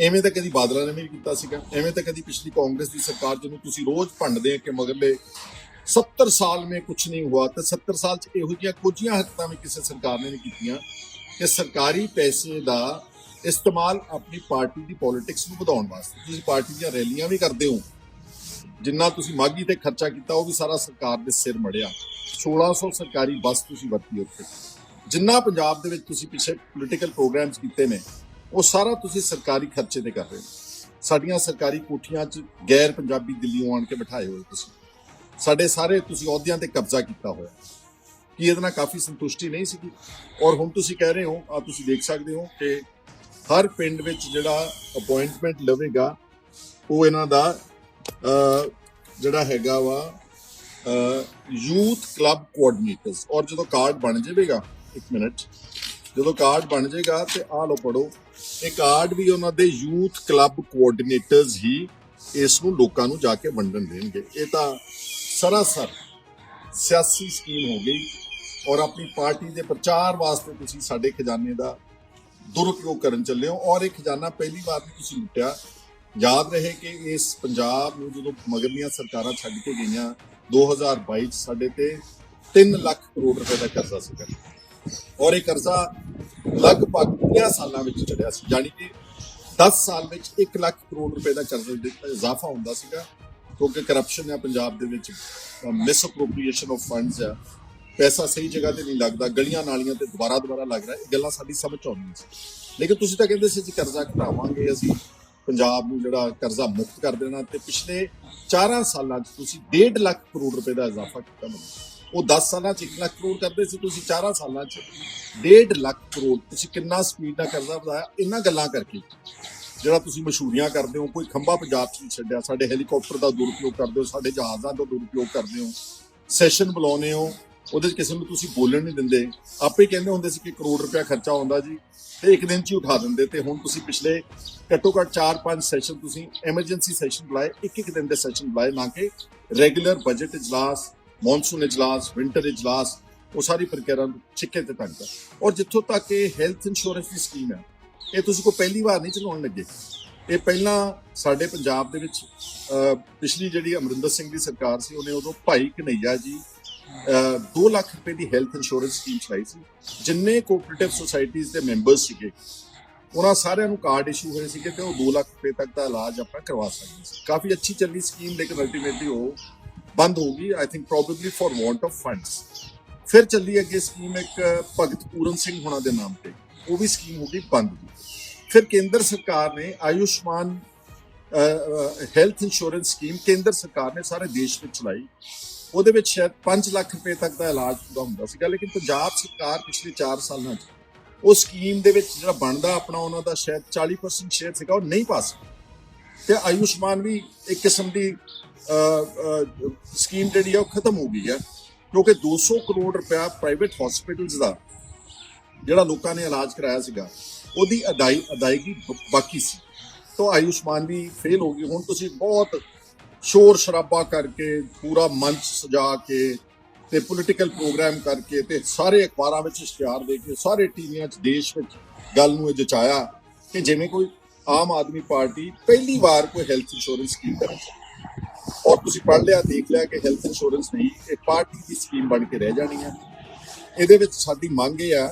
ਐਵੇਂ ਤਾਂ ਕਦੀ ਬਾਦਲਾਂ ਨੇ ਵੀ ਕੀਤਾ ਸੀਗਾ, ਐਵੇਂ ਤਾਂ ਕਦੀ ਪਿਛਲੀ ਕਾਂਗਰਸ ਦੀ ਸਰਕਾਰ ਜਿਹਨੂੰ ਤੁਸੀਂ ਰੋਜ਼ ਭੰਡਦੇ ਆ ਕਿ ਮਗਰਲੇ 70 ਸਾਲ ਮੇ ਕੁਝ ਨਹੀਂ ਹੁਆ, ਤਾਂ 70 ਸਾਲ ਚ ਇਹੋ ਜਿਹੀਆਂ ਕੁਝੀਆਂ ਹਰਕਤਾਂ ਵੀ ਕਿਸੇ ਸਰਕਾਰ ਨੇ ਨਹੀਂ ਕੀਤੀਆਂ ਕਿ ਸਰਕਾਰੀ ਪੈਸੇ ਦਾ ਇਸਤੇਮਾਲ ਆਪਣੀ ਪਾਰਟੀ ਦੀ ਪੋਲਿਟਿਕਸ ਨੂੰ ਵਧਾਉਣ ਵਾਸਤੇ। ਤੁਸੀਂ ਪਾਰਟੀ ਦੀਆਂ ਰੈਲੀਆਂ ਵੀ ਕਰਦੇ ਹੋ, ਜਿੰਨਾ ਤੁਸੀਂ ਮਾਗੀ ਤੇ ਖਰਚਾ ਕੀਤਾ ਉਹ ਵੀ ਸਾਰਾ ਸਰਕਾਰ ਦੇ ਸਿਰ ਮੜਿਆ। 1600 ਸਰਕਾਰੀ ਬੱਸ ਤੁਸੀਂ ਵਰਤੀ ਉੱਥੇ। ਜਿੰਨਾ ਪੰਜਾਬ ਦੇ ਵਿੱਚ ਤੁਸੀਂ ਪਿੱਛੇ ਪੋਲੀਟੀਕਲ ਪ੍ਰੋਗਰਾਮਸ ਕੀਤੇ ਨੇ ਉਹ ਸਾਰਾ ਤੁਸੀਂ ਸਰਕਾਰੀ ਖਰਚੇ ਤੇ ਕਰ ਰਹੇ ਹੋ। ਸਾਡੀਆਂ ਸਰਕਾਰੀ ਕੋਠੀਆਂ 'ਚ ਗੈਰ ਪੰਜਾਬੀ ਦਿੱਲੀੋਂ ਆਣ ਕੇ ਬਿਠਾਏ ਹੋਏ ਤੁਸੀਂ। ਸਾਡੇ ਸਾਰੇ ਤੁਸੀਂ ਅਹੁਦਿਆਂ ਤੇ ਕਬਜ਼ਾ ਕੀਤਾ ਹੋਇਆ। ਕੀ ਇਹਦੇ ਨਾਲ ਕਾਫੀ ਸੰਤੁਸ਼ਟੀ ਨਹੀਂ ਸੀਗੀ? ਔਰ ਹੁਣ ਤੁਸੀਂ ਕਹਿ ਰਹੇ ਹੋ, ਆ ਤੁਸੀਂ ਦੇਖ ਸਕਦੇ ਹੋ ਕਿ ਹਰ ਪਿੰਡ ਵਿੱਚ ਜਿਹੜਾ ਅਪਾਇੰਟਮੈਂਟ ਲਵੇਗਾ, ਉਹ ਇਹਨਾਂ ਦਾ ਜਿਹੜਾ ਹੈਗਾ ਵਾ ਯੂਥ ਕਲੱਬ ਕੋਆਰਡੀਨੇਟਰਸ ਔਰ ਜਦੋਂ ਕਾਰਡ ਬਣ ਜਾਵੇਗਾ, ਇੱਕ ਮਿੰਟ। ਜਦੋਂ ਕਾਰਡ ਬਣ ਜਾਏਗਾ ਤੇ ਆਹ ਲਓ ਪੜੋ ਇਹ ਕਾਰਡ ਵੀ ਉਹਨਾਂ ਦੇ ਯੂਥ ਕਲੱਬ ਕੋਆਰਡੀਨੇਟਰਸ ਹੀ ਇਸ ਨੂੰ ਲੋਕਾਂ ਨੂੰ ਜਾ ਕੇ ਵੰਡਣ ਦੇਣਗੇ। ਇਹ ਤਾਂ ਸਰਾਸਰ ਸਿਆਸੀ ਸਕੀਮ ਹੋ ਗਈ ਔਰ ਆਪਣੀ ਪਾਰਟੀ ਦੇ ਪ੍ਰਚਾਰ ਵਾਸਤੇ ਤੁਸੀਂ ਸਾਡੇ ਖਜ਼ਾਨੇ ਦਾ ਦੁਰਉਪਯੋਗ ਕਰਨ ਚੱਲੇ ਹੋ ਔਰ ਇਹ ਖਜ਼ਾਨਾ ਪਹਿਲੀ ਵਾਰ ਵੀ ਤੁਸੀਂ ਲੁੱਟਿਆ। ਯਾਦ ਰਹੇ ਕਿ ਇਸ ਪੰਜਾਬ ਨੂੰ ਜਦੋਂ ਮਗਰਲੀਆਂ ਸਰਕਾਰਾਂ ਛੱਡ ਕੇ ਗਈਆਂ 2022 ਚ ਸਾਡੇ ਤੇ 3 ਲੱਖ ਕਰੋੜ ਰੁਪਏ ਦਾ ਕਰਜ਼ਾ ਸੀਗਾ। ਔਰ ਇਹ ਕਰਜ਼ਾ ਲਗਭਗ 50 ਸਾਲਾਂ ਵਿੱਚ ਚੜਿਆ ਸੀ ਯਾਨੀ ਕਿ 10 ਸਾਲ ਵਿੱਚ 1 ਲੱਖ ਕਰੋੜ ਰੁਪਏ ਦਾ ਕਰਜ਼ਾ ਦੇ ਇਜ਼ਾਫਾ ਹੁੰਦਾ ਸੀਗਾ, ਕਿਉਂਕਿ ਕਰਪਸ਼ਨ ਆ ਪੰਜਾਬ ਦੇ ਵਿੱਚ ਮਿਸ ਅਪਰੋਪਰੀਏਸ਼ਨ ਆਫ ਫੰਡਸ ਆ, ਪੈਸਾ ਸਹੀ ਜਗ੍ਹਾ ਤੇ ਨਹੀਂ ਲੱਗਦਾ, ਗਲੀਆਂ ਨਾਲੀਆਂ ਤੇ ਦੁਬਾਰਾ ਦੁਬਾਰਾ ਲੱਗ ਰਿਹਾ, ਇਹ ਗੱਲਾਂ ਸਾਡੀ ਸਮਝ ਆਉਂਦੀਆਂ ਸੀ। ਲੇਕਿਨ ਤੁਸੀਂ ਤਾਂ ਕਹਿੰਦੇ ਸੀ ਜੀ ਕਰਜ਼ਾ ਘਟਾਵਾਂਗੇ, ਅਸੀਂ ਪੰਜਾਬ ਨੂੰ ਜਿਹੜਾ ਕਰਜ਼ਾ ਮੁਕਤ ਕਰ ਦੇਣਾ, ਤੇ ਪਿਛਲੇ 4 ਸਾਲਾਂ 'ਚ ਤੁਸੀਂ 1.5 ਲੱਖ ਕਰੋੜ ਰੁਪਏ ਦਾ ਇਜ਼ਾਫਾ ਕੀਤਾ ਮੈਨੂੰ। ਉਹ 10 ਸਾਲਾਂ 'ਚ 1 ਲੱਖ ਕਰੋੜ ਕਰਦੇ ਸੀ, ਤੁਸੀਂ 4 ਸਾਲਾਂ 'ਚ 1.5 ਲੱਖ ਕਰੋੜ, ਤੁਸੀਂ ਕਿੰਨਾ ਸਪੀਡ ਨਾਲ ਕਰਜ਼ਾ ਵਧਾਇਆ, ਇਹਨਾਂ ਗੱਲਾਂ ਕਰਕੇ। ਜਿਹੜਾ ਤੁਸੀਂ ਮਸ਼ਹੂਰੀਆਂ ਕਰਦੇ ਹੋ, ਕੋਈ ਖੰਭਾ ਪੰਜਾਬ 'ਚ ਨਹੀਂ ਛੱਡਿਆ, ਸਾਡੇ ਹੈਲੀਕਾਪਟਰ ਦਾ ਦੁਰਉਪਯੋਗ ਕਰਦੇ ਹੋ, ਸਾਡੇ ਜਹਾਜ਼ਾਂ ਦਾ ਦੁਰਉਪਯੋਗ ਕਰਦੇ ਹੋ ਸੈਸ਼ਨ ਬੁਲਾਉਂਦੇ ਹੋ, ਉਹਦੇ 'ਚ ਕਿਸੇ ਨੂੰ ਤੁਸੀਂ ਬੋਲਣ ਨਹੀਂ ਦਿੰਦੇ। ਆਪੇ ਕਹਿੰਦੇ ਹੁੰਦੇ ਸੀ ਕਿ ਕਰੋੜ ਰੁਪਇਆ ਖਰਚਾ ਹੁੰਦਾ ਜੀ, ਤੇ ਇੱਕ ਦਿਨ 'ਚ ਹੀ ਉਠਾ ਦਿੰਦੇ ਤੇ ਹੁਣ ਤੁਸੀਂ ਪਿਛਲੇ ਘੱਟੋ ਘੱਟ 4-5 ਸੈਸ਼ਨ ਤੁਸੀਂ ਐਮਰਜੈਂਸੀ ਸੈਸ਼ਨ ਬੁਲਾਏ ਇੱਕ ਇੱਕ ਦਿਨ ਦੇ ਸੈਸ਼ਨ ਬੁਲਾਏ, ਨਾ ਕਿ ਰੈਗੂਲਰ ਬਜਟ ਇਜਲਾਸ ਮੌਨਸੂਨ ਇਜਲਾਸ ਵਿੰਟਰ ਇਜਲਾਸ, ਉਹ ਸਾਰੀ ਪ੍ਰਕਿਰਿਆ ਨੂੰ ਛਿੱਕੇ ਤੇ ਟੰਗ ਔਰ ਜਿੱਥੋਂ ਤੱਕ ਇਹ ਹੈਲਥ ਇੰਸ਼ੋਰੈਂਸ ਦੀ ਸਕੀਮ ਹੈ, ਇਹ ਤੁਸੀਂ ਕੋਈ ਪਹਿਲੀ ਵਾਰ ਨਹੀਂ ਚਲਾਉਣ ਲੱਗੇ। ਇਹ ਪਹਿਲਾਂ ਸਾਡੇ ਪੰਜਾਬ ਦੇ ਵਿੱਚ ਪਿਛਲੀ ਜਿਹੜੀ ਅਮਰਿੰਦਰ ਸਿੰਘ ਦੀ ਸਰਕਾਰ ਸੀ, ਉਹਨੇ ਉਦੋਂ ਭਾਈ ਕਨਈਆ ਜੀ 2 ਲੱਖ ਰੁਪਏ ਦੀ ਹੈਲਥ ਇੰਸ਼ੋਰੈਂਸ ਸਕੀਮ ਚਲਾਈ ਸੀ, ਜਿੰਨੇ ਕੋਆਪਰੇਟਿਵ ਸੁਸਾਇਟੀਜ਼ ਦੇ ਮੈਂਬਰਸ ਸੀਗੇ, ਉਹਨਾਂ ਸਾਰਿਆਂ ਨੂੰ ਕਾਰਡ ਇਸ਼ੂ ਹੋਏ ਸੀਗੇ ਤੇ ਉਹ 2 ਲੱਖ ਰੁਪਏ ਤੱਕ ਦਾ ਇਲਾਜ ਆਪਣਾ ਕਰਵਾ ਸਕਦੇ ਸੀ। ਕਾਫੀ ਅੱਛੀ ਚੱਲੀ ਸਕੀਮ ਲੇਕਿਨ ਅਲਟੀਮੇਟਲੀ ਉਹ ਬੰਦ ਹੋ ਗਈ I think probably for want of funds ਫਿਰ ਚੱਲੀ ਅੱਗੇ ਸਕੀਮ ਇੱਕ ਭਗਤ ਪੂਰਨ ਸਿੰਘ ਹੋਣਾ ਦੇ ਨਾਮ ਤੇ। ਉਹ ਵੀ ਸਕੀਮ ਹੋ ਗਈ ਬੰਦ ਫਿਰ ਕੇਂਦਰ ਸਰਕਾਰ ਨੇ ਆਯੁਸ਼ਮਾਨ ਹੈਲਥ ਇੰਸ਼ੋਰੈਂਸ ਸਕੀਮ ਕੇਂਦਰ ਸਰਕਾਰ ਨੇ ਸਾਰੇ ਦੇਸ਼ ਵਿੱਚ ਚਲਾਈ। ਉਹਦੇ ਵਿੱਚ ਸ਼ਾਇਦ 5 ਲੱਖ ਰੁਪਏ ਤੱਕ ਦਾ ਇਲਾਜ ਪੂਰਾ ਹੁੰਦਾ ਸੀਗਾ, ਲੇਕਿਨ ਪੰਜਾਬ ਸਰਕਾਰ ਪਿਛਲੇ 4 ਸਾਲਾਂ 'ਚ ਉਹ ਸਕੀਮ ਦੇ ਵਿੱਚ ਜਿਹੜਾ ਬਣਦਾ ਆਪਣਾ, ਉਹਨਾਂ ਦਾ ਸ਼ਾਇਦ 40% ਸ਼ੇਅਰ ਸੀਗਾ, ਉਹ ਨਹੀਂ ਪਾ ਸਕੇ ਤੇ ਆਯੁਸ਼ਮਾਨ ਵੀ ਇੱਕ ਕਿਸਮ ਦੀ ਸਕੀਮ ਜਿਹੜੀ ਆ ਉਹ ਖਤਮ ਹੋ ਗਈ ਹੈ ਕਿਉਂਕਿ 200 ਕਰੋੜ ਰੁਪਇਆ ਪ੍ਰਾਈਵੇਟ ਹਸਪੀਟਲਸ ਦਾ ਜਿਹੜਾ ਲੋਕਾਂ ਨੇ ਇਲਾਜ ਕਰਾਇਆ ਸੀਗਾ, ਉਹਦੀ ਅਦਾਈ ਅਦਾਇਗੀ ਬਾਕੀ ਸੀ। ਤਾਂ ਆਯੁਸ਼ਮਾਨ ਵੀ ਫੇਲ ਹੋ ਗਈ। ਹੁਣ ਤੁਸੀਂ ਬਹੁਤ ਸ਼ੋਰ ਸ਼ਰਾਬਾ ਕਰਕੇ, ਪੂਰਾ ਮੰਚ ਸਜਾ ਕੇ ਤੇ ਪੋਲੀਟੀਕਲ ਪ੍ਰੋਗਰਾਮ ਕਰਕੇ ਤੇ ਸਾਰੇ ਅਖਬਾਰਾਂ ਵਿੱਚ ਇਸ਼ਤਿਹਾਰ ਦੇ ਕੇ, ਸਾਰੇ ਟੀਵੀਆਂ 'ਚ, ਦੇਸ਼ ਵਿੱਚ ਗੱਲ ਨੂੰ ਇਹ ਜਚਾਇਆ ਕਿ ਜਿਵੇਂ ਕੋਈ ਆਮ ਆਦਮੀ ਪਾਰਟੀ ਪਹਿਲੀ ਵਾਰ ਕੋਈ ਹੈਲਥ ਇੰਸ਼ੋਰੈਂਸ ਸਕੀਮ ਕਰ ਔਰ ਤੁਸੀਂ ਪੜ੍ਹ ਲਿਆ, ਦੇਖ ਲਿਆ ਕਿ ਹੈਲਥ ਇੰਸ਼ੋਰੈਂਸ ਨਹੀਂ, ਇਹ ਪਾਰਟੀ ਦੀ ਸਕੀਮ ਬਣ ਕੇ ਰਹਿ ਜਾਣੀ ਹੈ ਇਹਦੇ ਵਿੱਚ ਸਾਡੀ ਮੰਗ ਇਹ ਆ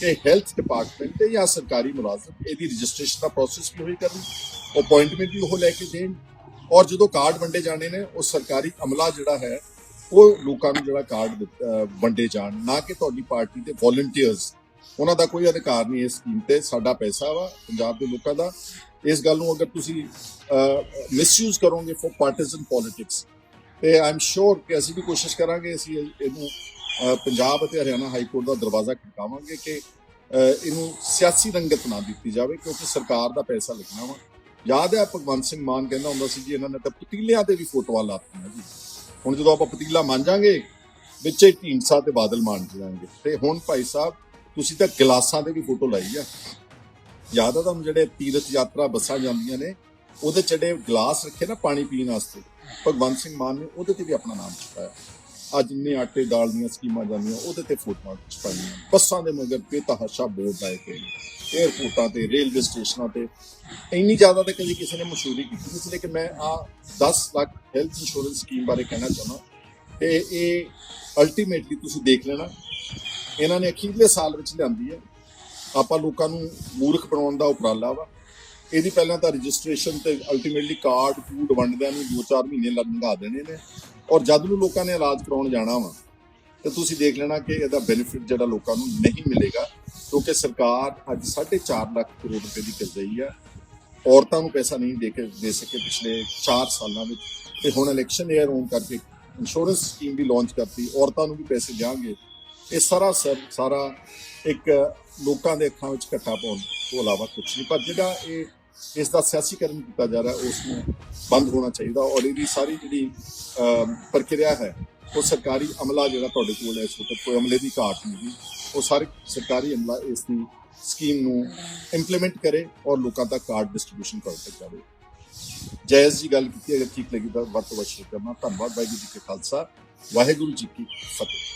ਕਿ ਹੈਲਥ ਡਿਪਾਰਟਮੈਂਟ ਤੇ ਜਾਂ ਸਰਕਾਰੀ ਮੁਲਾਜ਼ਮ ਇਹਦੀ ਰਜਿਸਟ੍ਰੇਸ਼ਨ ਦਾ ਪ੍ਰੋਸੈਸ ਵੀ ਹੋਈ ਕਰਨ ਅਪਾਇੰਟਮੈਂਟ ਵੀ ਉਹ ਲੈ ਕੇ ਦੇਣ। ਔਰ ਜਦੋਂ ਕਾਰਡ ਵੰਡੇ ਜਾਣੇ ਨੇ, ਉਹ ਸਰਕਾਰੀ ਅਮਲਾ ਜਿਹੜਾ ਹੈ, ਉਹ ਲੋਕਾਂ ਨੂੰ ਜਿਹੜਾ ਕਾਰਡ ਦਿੱਤ- ਵੰਡੇ ਜਾਣ, ਨਾ ਕਿ ਤੁਹਾਡੀ ਪਾਰਟੀ ਦੇ ਵੋਲੰਟੀਅਰਸ ਉਹਨਾਂ ਦਾ ਕੋਈ ਅਧਿਕਾਰ ਨਹੀਂ ਇਸ ਸਕੀਮ ਤੇ, ਸਾਡਾ ਪੈਸਾ ਵਾ ਪੰਜਾਬ ਦੇ ਲੋਕਾਂ ਦਾ। ਇਸ ਗੱਲ ਨੂੰ ਅਗਰ ਤੁਸੀਂ ਮਿਸਯੂਜ਼ ਕਰੋਗੇ ਫॉर ਪਾਰਟੀਜ਼ਨ ਪੋਲਿਟਿਕਸ ਤੇ ਆਮ ਸ਼ੋਰ ਕਿ ਅਸੀਂ ਵੀ ਕੋਸ਼ਿਸ਼ ਕਰਾਂਗੇ, ਅਸੀਂ ਇਹਨੂੰ ਪੰਜਾਬ ਅਤੇ ਹਰਿਆਣਾ ਹਾਈ ਕੋਰਟ ਦਾ ਦਰਵਾਜ਼ਾ ਖੜਕਾਵਾਂਗੇ ਕਿ ਇਹਨੂੰ ਸਿਆਸੀ ਰੰਗਤ ਨਾ ਦਿੱਤੀ ਜਾਵੇ, ਕਿਉਂਕਿ ਸਰਕਾਰ ਦਾ ਪੈਸਾ ਲੱਗਣਾ ਵਾ। ਯਾਦ ਹੈ ਭਗਵੰਤ ਸਿੰਘ ਮਾਨ ਕਹਿੰਦਾ ਹੁੰਦਾ ਸੀ ਜੀ, ਇਹਨਾਂ ਨੇ ਤਾਂ ਪਤੀਲਿਆਂ ਤੇ ਵੀ ਫੋਟੋਆਂ ਲਾਤੀਆਂ ਜੀ। ਹੁਣ ਜਦੋਂ ਆਪਾਂ ਪਤੀਲਾ ਮੰਜਾਂਗੇ, ਵਿੱਚੇ ਹੀ ਢੀਂਡਸਾ ਤੇ ਬਾਦਲ ਮਾਨ ਜਾਣਗੇ ਤੇ ਹੁਣ ਭਾਈ ਸਾਹਿਬ ਤੁਸੀਂ ਤਾਂ ਗਲਾਸਾਂ ਤੇ ਵੀ ਫੋਟੋ ਲਾਈ ਆ। ਯਾਦ ਆ ਤੁਹਾਨੂੰ ਜਿਹੜੇ ਤੀਰਥ ਯਾਤਰਾ ਬੱਸਾਂ ਜਾਂਦੀਆਂ ਨੇ, ਉਹਦੇ ਚੜੇ ਗਲਾਸ ਰੱਖੇ ਨਾ ਪਾਣੀ ਪੀਣ ਵਾਸਤੇ, ਭਗਵੰਤ ਸਿੰਘ ਮਾਨ ਨੇ ਉਹਦੇ ਤੇ ਵੀ ਆਪਣਾ ਨਾਮ ਚੁਕਾਇਆ ਅੱਜ ਜਿੰਨੇ ਆਟੇ ਦਾਲ ਦੀਆਂ ਸਕੀਮਾਂ ਜਾਂਦੀਆਂ, ਉਹਦੇ ਤੇ ਫੋਟੋਆਂ ਛਪਾਈਆਂ ਬੱਸਾਂ ਦੇ ਮਗਰ ਬੇਤਹਾਸ਼ਾ ਬੋਰਡ ਲਾਏ ਗਏ ਏਅਰਪੋਰਟਾਂ ਤੇ, ਰੇਲਵੇ ਸਟੇਸ਼ਨਾਂ ਤੇ। ਇੰਨੀ ਜ਼ਿਆਦਾ ਤਾਂ ਕਦੀ ਕਿਸੇ ਨੇ ਮਸ਼ਹੂਰੀ ਕੀਤੀ ਨਹੀਂ ਸੀ, ਲੇਕਿਨ ਮੈਂ ਆ 10 ਲੱਖ ਹੈਲਥ ਇੰਸ਼ੋਰੈਂਸ ਸਕੀਮ ਬਾਰੇ ਕਹਿਣਾ ਚਾਹੁੰਦਾ। ਤੇ ਇਹ ਅਲਟੀਮੇਟਲੀ ਤੁਸੀਂ ਦੇਖ ਲੈਣਾ ਇਹਨਾਂ ਨੇ ਅਖੀਰਲੇ ਸਾਲ ਵਿੱਚ ਲਿਆਂਦੀ ਹੈ। ਆਪਾਂ ਲੋਕਾਂ ਨੂੰ ਮੂਰਖ ਬਣਾਉਣ ਦਾ ਉਪਰਾਲਾ ਵਾ। ਇਹਦੀ ਪਹਿਲਾਂ ਤਾਂ ਰਜਿਸਟ੍ਰੇਸ਼ਨ ਤੇ ਅਲਟੀਮੇਟਲੀ ਕਾਰਡ ਕੂਡ ਵੰਡਦਿਆਂ ਨੂੰ 2-4 ਮਹੀਨੇ ਲੰਘਾ ਦੇਣੇ ਨੇ। ਔਰ ਜਦ ਨੂੰ ਲੋਕਾਂ ਨੇ ਇਲਾਜ ਕਰਾਉਣ ਜਾਣਾ ਵਾ, ਤੇ ਤੁਸੀਂ ਦੇਖ ਲੈਣਾ ਕਿ ਇਹਦਾ ਬੈਨੀਫਿਟ ਜਿਹੜਾ ਲੋਕਾਂ ਨੂੰ ਨਹੀਂ ਮਿਲੇਗਾ, ਕਿਉਂਕਿ ਸਰਕਾਰ ਅੱਜ 4.5 ਲੱਖ ਕਰੋੜ ਰੁਪਏ ਦੀ ਕਰ ਰਹੀ ਆ। ਔਰਤਾਂ ਨੂੰ ਪੈਸਾ ਨਹੀਂ ਦੇ ਕੇ ਦੇ ਸਕੇ ਪਿਛਲੇ 4 ਸਾਲਾਂ ਵਿੱਚ। ਤੇ ਹੁਣ ਇਲੈਕਸ਼ਨ ਏਅਰ ਹੋਣ ਕਰਕੇ ਇੰਸ਼ੋਰੈਂਸ ਸਕੀਮ ਵੀ ਲਾਂਚ ਕਰਤੀ, ਔਰਤਾਂ ਨੂੰ ਵੀ ਪੈਸੇ ਜਾਣਗੇ ਇਹ ਸਾਰਾ ਸਰ, ਸਾਰਾ ਇੱਕ ਲੋਕਾਂ ਦੇ ਅੱਖਾਂ ਵਿੱਚ ਘੱਟਾ ਪਾਉਣ ਤੋਂ ਇਲਾਵਾ ਕੁਝ ਨਹੀਂ। ਪਰ ਜਿਹੜਾ ਇਹ, ਇਸ ਦਾ ਸਿਆਸੀਕਰਨ ਕੀਤਾ ਜਾ ਰਿਹਾ, ਉਸ ਨੂੰ ਬੰਦ ਹੋਣਾ ਚਾਹੀਦਾ। ਔਰ ਇਹਦੀ ਸਾਰੀ ਜਿਹੜੀ ਪ੍ਰਕਿਰਿਆ ਹੈ, ਉਹ ਸਰਕਾਰੀ ਅਮਲਾ ਜਿਹੜਾ ਤੁਹਾਡੇ ਕੋਲ ਹੈ, ਇਸ ਵਕਤ ਕੋਈ ਅਮਲੇ ਦੀ ਘਾਟ ਨਹੀਂ। ਉਹ ਸਾਰੇ ਸਰਕਾਰੀ ਅਮਲਾ ਇਸ ਦੀ ਸਕੀਮ ਨੂੰ ਇੰਪਲੀਮੈਂਟ ਕਰੇ ਔਰ ਲੋਕਾਂ ਤੱਕ ਕਾਰਡ ਡਿਸਟ੍ਰੀਬਿਊਸ਼ਨ ਕਰ ਜਾਵੇ। ਜਾਇਜ਼ ਜੀ ਗੱਲ ਕੀਤੀ ਅਗਰ ਠੀਕ ਲੱਗੀ ਤਾਂ ਵੱਧ ਤੋਂ ਵੱਧ ਸ਼ੇਅਰ ਕਰਨਾ ਧੰਨਵਾਦ, ਵਾਹਿਗੁਰੂ ਜੀ ਕੇ ਖਾਲਸਾ, ਵਾਹਿਗੁਰੂ ਜੀ ਕੀ ਫਤਿਹ।